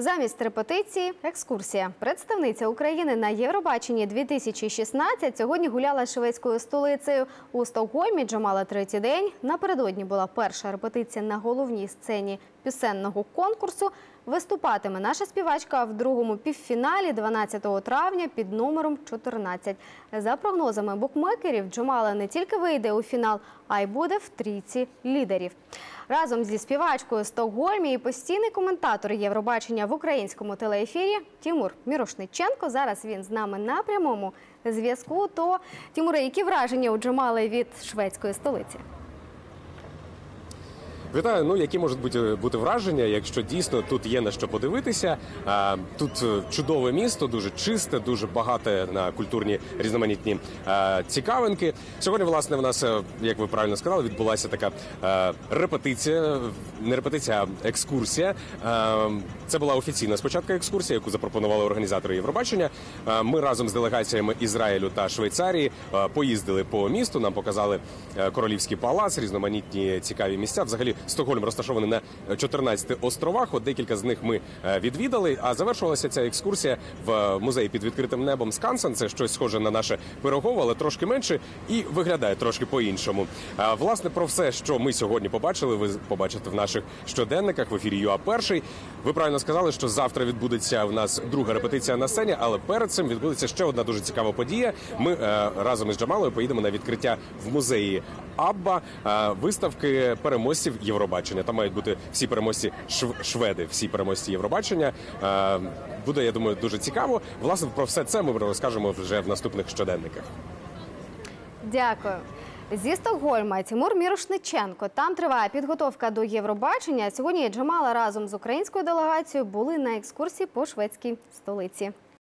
Замість репетиції екскурсія. Представниця України на Євробаченні 2016 сьогодні гуляла шведською столицею у Стокгольмі. Джамала третій день. Напередодні була перша репетиція на головній сцені пісенного конкурсу. Виступатиме наша співачка в другому півфіналі 12 травня під номером 14. За прогнозами букмекерів, Джамала не тільки вийде у фінал, а й буде в трійці лідерів. Разом зі співачкою Стокгольмі і постійний коментатор Євробачення в українському телеефірі Тімур Мірошниченко. Зараз він з нами на прямому зв'язку. То Тімуре, які враження у Джамали від шведської столиці? Вітаю. Ну які можуть бути бути враження, якщо дійсно тут є на що подивитися. Тут е, чудове місто, дуже чисте, дуже багате на культурні різноманітні е, цікавинки. Сьогодні, власне, в нас, е, як ви правильно сказали, відбулася така репетиція, не репетиція, а екскурсія. Це була офіційна спочатку екскурсія, яку запропонували організатори Євробачення. Ми разом з делегаціями Ізраїлю та Швейцарії поїздили по місту. Нам показали королівський палац, різноманітні цікаві місця. Взагалі, Стокгольм розташований на 14 островах. От декілька з них ми е, відвідали. А завершувалася ця екскурсія в музеї під відкритим небом Скансен. Це щось схоже на наше пирогово, але трошки менше і виглядає трошки по-іншому. Власне, про все, що ми сьогодні побачили, ви побачите в наших щоденниках в ефірі ЮА Перший. Ви правильно сказали, що завтра відбудеться в нас друга репетиція на сцені, але перед цим відбудеться ще одна дуже цікава подія. Ми е, разом із Джамалою поїдемо на відкриття в музеї Абба е, виставки переможців Євробачення. Там мають бути всі переможці шв- шведи, всі переможці Євробачення. Е, буде, я думаю, дуже цікаво. Власне, про все це ми розкажемо вже в наступних щоденниках. Дякую. Зі Стокгольма Тимур Мірошниченко. Там триває підготовка до Євробачення. Сьогодні Джамала разом з українською делегацією були на екскурсії по шведській столиці.